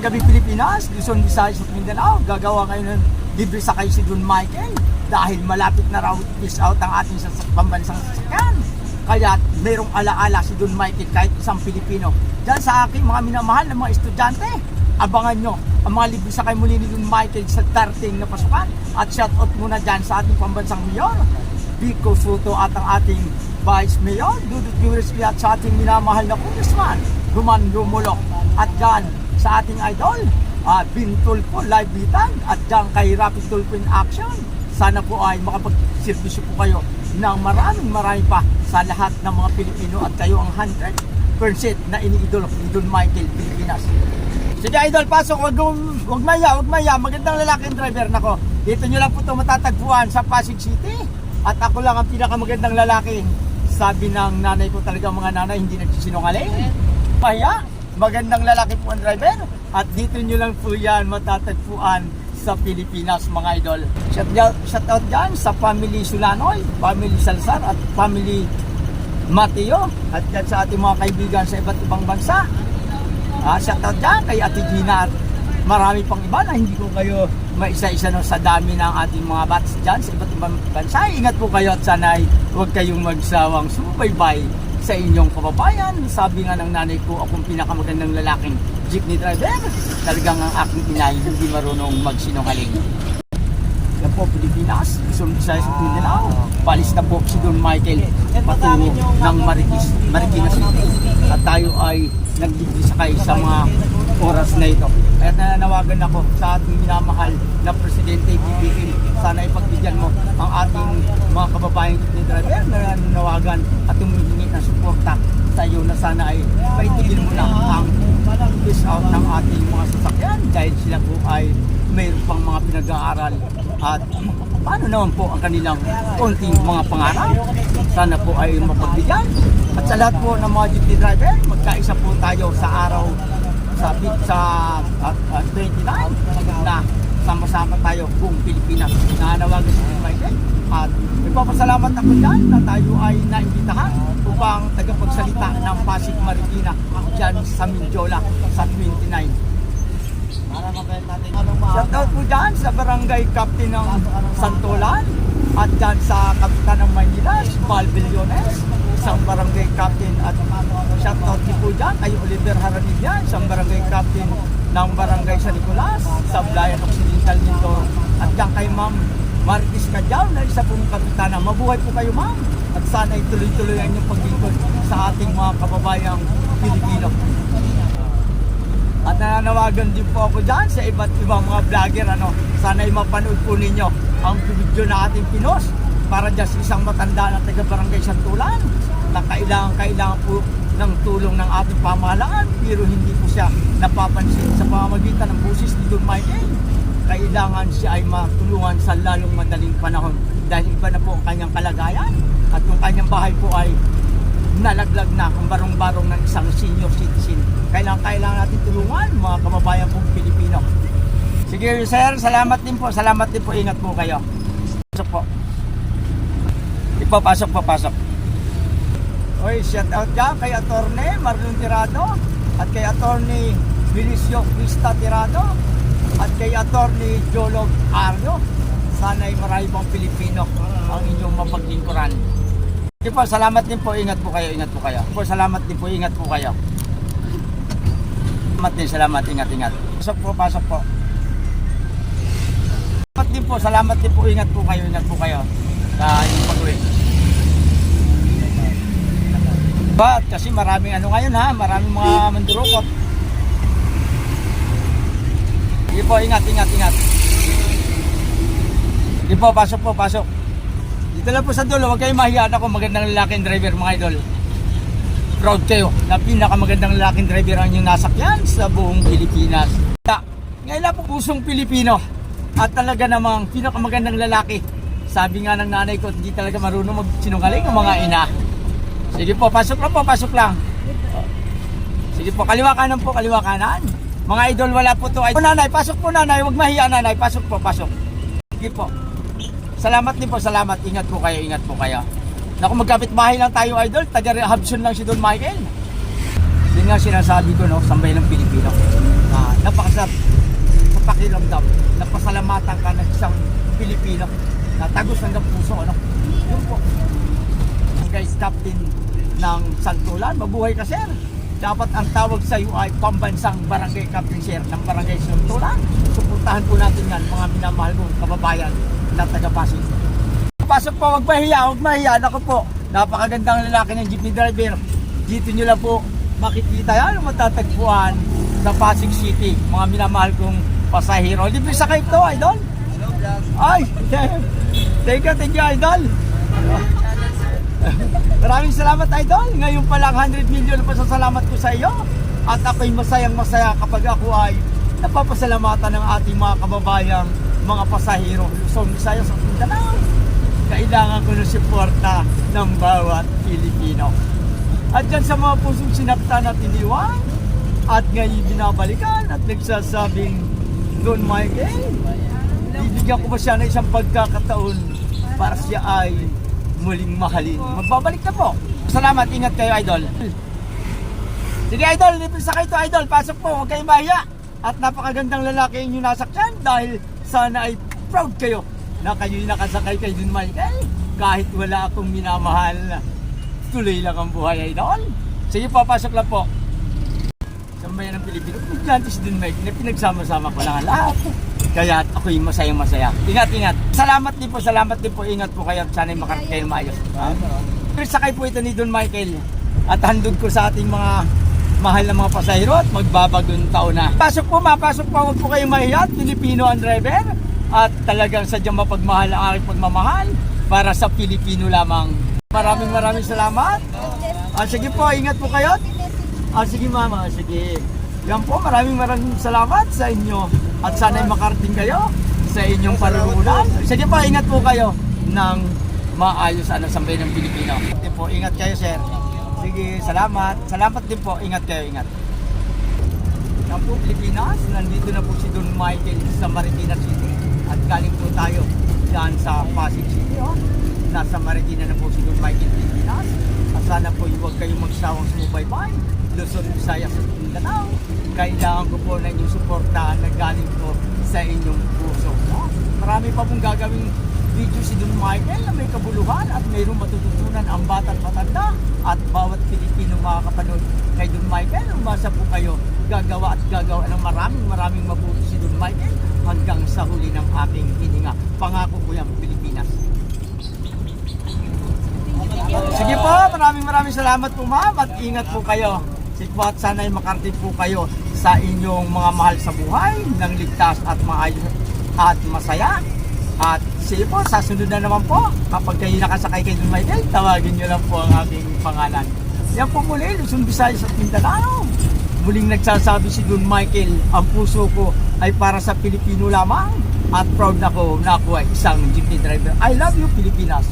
Gabi Pilipinas, Luzon, Visayas at Mindanao, gagawa ngayon ng libre sakay si Don Michael dahil malapit na raw is out ang ating sa pambansang sasakyan. Kaya merong alaala si Don Michael kahit isang Pilipino. Diyan sa aking mga minamahal na mga estudyante, abangan nyo ang mga libre sakay muli ni Don Michael sa darating na pasukan. At shout out muna dyan sa ating pambansang mayor, Vico Soto at ang ating Vice Mayor, Dudut Gurski at sa ating minamahal na Congressman, Roman Romulo. At dyan sa ating idol, uh, Bintol po, live bitan at dyan kay Rapid Dolphin Action. Sana po ay makapag-servisyo po kayo ng maraming marami pa sa lahat ng mga Pilipino at kayo ang 100% na iniidol ni Don Michael Pilipinas. Sige idol, pasok, wag, wag maya, wag maya, magandang lalaking driver nako. Dito nyo lang po ito matatagpuan sa Pasig City. At ako lang ang pinakamagandang lalaki. Sabi ng nanay ko talaga mga nanay, hindi nagsisinungaling. Maya, magandang lalaki po ang driver. At dito nyo lang po yan matatagpuan sa Pilipinas mga idol. Shout out, shout out dyan sa family Sulanoy, family Salsar at family Mateo. At dyan sa ating mga kaibigan sa iba't ibang bansa. Ah, shout out dyan kay Ate Gina at marami pang iba na hindi ko kayo maisa-isa no, sa dami ng ating mga bats dyan sa iba't ibang bansa. Ingat po kayo at sana'y huwag kayong magsawang sumubaybay sa inyong kababayan. Sabi nga ng nanay ko, akong pinakamagandang lalaking jeepney driver. Talagang ang aking inay hindi marunong magsinungaling. Yan po, Pilipinas, Luzon, Visayas at Mindanao. Palis na po si Don Michael patungo ng Marikis, Marikina City. At tayo ay nagbibigay sakay sa mga oras na ito. Kaya nananawagan ako sa ating minamahal na Presidente BBM. Sana ipagbigyan mo ang ating mga kababayan ni driver. Na nananawagan at humihingi ng suporta sa iyo na sana ay paitigil mo na ang push out ng ating mga sasakyan. Dahil sila po ay mayroon pang mga pinag-aaral at paano naman po ang kanilang konting mga pangarap? Sana po ay mapagbigyan. At sa lahat po ng mga jeepney driver magkaisa po tayo sa araw sa sa at, at 29 na sama-sama tayo buong Pilipinas. Nananawagan si Michael. At nagpapasalamat ako dyan na tayo ay naimbitahan upang tagapagsalita ng Pasig Marikina. Dyan sa Mindiola sa 29 Shout out po dyan sa barangay captain ng Santolan at dyan sa kapitan ng Maynila, Mal Billones, isang barangay captain. At shout out dyan kay Oliver Haranilla, isang barangay captain ng barangay San Nicolas, sa Blayan Occidental nito at dyan kay Ma'am Marquis Cadyaw na isa pong kapitana. Mabuhay po kayo ma'am at sana ituloy-tuloy ang inyong sa ating mga kababayang Pilipino. At nananawagan din po ako dyan sa iba't ibang mga vlogger. Ano, sana ay mapanood po ninyo ang video na ating pinos para dyan sa isang matanda na taga Barangay Santulan na kailangan, kailangan po ng tulong ng ating pamahalaan pero hindi po siya napapansin sa pamamagitan ng busis ni Don Michael. Kailangan siya ay matulungan sa lalong madaling panahon dahil iba na po ang kanyang kalagayan at yung kanyang bahay po ay nalaglag na kung barong-barong ng isang senior citizen. Kailangan, kailangan natin tulungan mga kababayan pong Pilipino. Sige sir, salamat din po. Salamat din po. Ingat po kayo. Pasok po. Ipapasok, papasok. Oy, shout out dyan kay Attorney Marlon Tirado at kay Attorney Vinicio Vista Tirado at kay Attorney Jolog Aryo. Sana'y marami pang Pilipino ang inyong mapaglingkuran. Sige po, salamat din po. Ingat po kayo, ingat po kayo. Po, salamat din po, ingat po kayo. Salamat din, salamat, ingat, ingat. Pasok po, pasok po. Salamat din po, salamat din po, ingat po kayo, ingat po kayo. Sa inyong pag-uwi. But, kasi maraming ano ngayon ha, maraming mga mandurukot. Sige po, ingat, ingat, ingat. Sige po, pasok po, pasok. Dito lang po sa dulo, huwag kayong mahiyaan ako magandang lalaking driver mga idol. Proud kayo na pinakamagandang lalaking driver ang inyong nasakyan sa buong Pilipinas. Ta- Ngayon lang po pusong Pilipino at talaga namang pinakamagandang lalaki. Sabi nga ng nanay ko, hindi talaga marunong magsinungaling ang mga ina. Sige po, pasok lang po, pasok lang. Sige po, kaliwa kanan po, kaliwa kanan. Mga idol, wala po to. Ay, nanay, pasok po nanay, huwag mahiya nanay, pasok po, pasok. Sige po. Salamat din po, salamat. Ingat po kayo, ingat po kayo. Naku, magkapit bahay lang tayo, idol. Taga Habson lang si Don Michael. Yun nga sinasabi ko, no, sambay ng Pilipino. Ah, napakasarap sa, sa pakiramdam na pasalamatan ka ng isang Pilipino na tagos hanggang puso. Ano? Yun po. Guys, captain ng Santulan. Mabuhay ka, sir. Dapat ang tawag sa iyo ay pambansang barangay captain, sir, ng barangay Santulan. Suportahan po natin yan, mga minamahal kong kababayan na taga-Pasig. Pasok po, huwag mahiya, huwag mahiya. Ako po, napakagandang lalaki ng jeepney driver. Dito nyo lang po makikita yan, ang matatagpuan sa Pasig City. Mga minamahal kong pasahero. Libre sa kayo to, idol. Ay, thank you, thank you, idol. Maraming salamat, idol. Ngayon pa lang 100 million na pasasalamat ko sa iyo. At ako'y masayang masaya kapag ako ay napapasalamatan ng ating mga kababayang mga pasahero. Luzon, Visayas at Mindanao. Kailangan ko ng suporta ng bawat Pilipino. At dyan sa mga pusong sinaptan at iniwan, at ngayon binabalikan at nagsasabing, Don Michael, bibigyan ko ba siya ng isang pagkakataon para siya ay muling mahalin. Magbabalik na po. Salamat, ingat kayo, Idol. Sige, Idol, libre sa kayo to, Idol. Pasok po, huwag kayong mahiya. At napakagandang lalaki yung nasakyan dahil sana ay proud kayo na kayo'y nakasakay kay Don Michael. Kahit wala akong minamahal, tuloy lang ang buhay, Idol. Sige, papasok lang po. Sa bayan ng Pilipino, Piglante si Don Michael na pinagsama-sama ko lang ang lahat. Kaya ako'y masayang masaya. Ingat, ingat. Salamat din po, salamat din po. Ingat po kayo sana'y makarating kayo maayos. Sakay po ito ni Don Michael at handog ko sa ating mga mahal na mga pasahero at magbabagong taon na. Pasok po, mapasok po, huwag po kayong mahiya. Pilipino ang driver at talagang sadyang mapagmahal ang aking pagmamahal para sa Pilipino lamang. Maraming maraming salamat. Ah, sige po, ingat po kayo. Ah, sige mama, sige. Yan po, maraming maraming salamat sa inyo. At sana'y makarating kayo sa inyong panununan. Sige po, ingat po kayo ng maayos ano, sa bayan ng Pilipino. Sige po, ingat kayo sir. Sige, salamat. Salamat din po, ingat kayo, ingat. Yan po, Pilipinas. Nandito na po si Don Michael sa Marikina City. At galing po tayo dyan sa Pasig City. Oh. Nasa Marikina na po si Don Michael Pilipinas. At sana po huwag kayong magsawang sumubaybay. Luzon, Visayas at Mindanao. Kailangan ko po na inyong suportahan na galing po sa inyong puso. No? Marami pa pong gagawing video si Don Michael na may kabuluhan at mayroong matututunan ang batang matanda at bawat Pilipino makakapanood kay Don Michael. Umasa po kayo gagawa at gagawa ng maraming maraming mabuti si Don Michael hanggang sa huli ng aking hininga. Pangako ko yan, Pilipinas. Sige po, maraming maraming salamat po ma'am at ingat po kayo. At sana'y makarating po kayo sa inyong mga mahal sa buhay ng ligtas at maayos at masaya. At sige po, sa sunod na naman po, kapag kayo nakasakay kay Don Michael, tawagin nyo lang po ang aking pangalan. Yan po muli, Luzon, Visayas at Mindanao. Muling nagsasabi si Don Michael, ang puso ko ay para sa Pilipino lamang at proud na ko na ako ay isang jeepney driver. I love you, Pilipinas.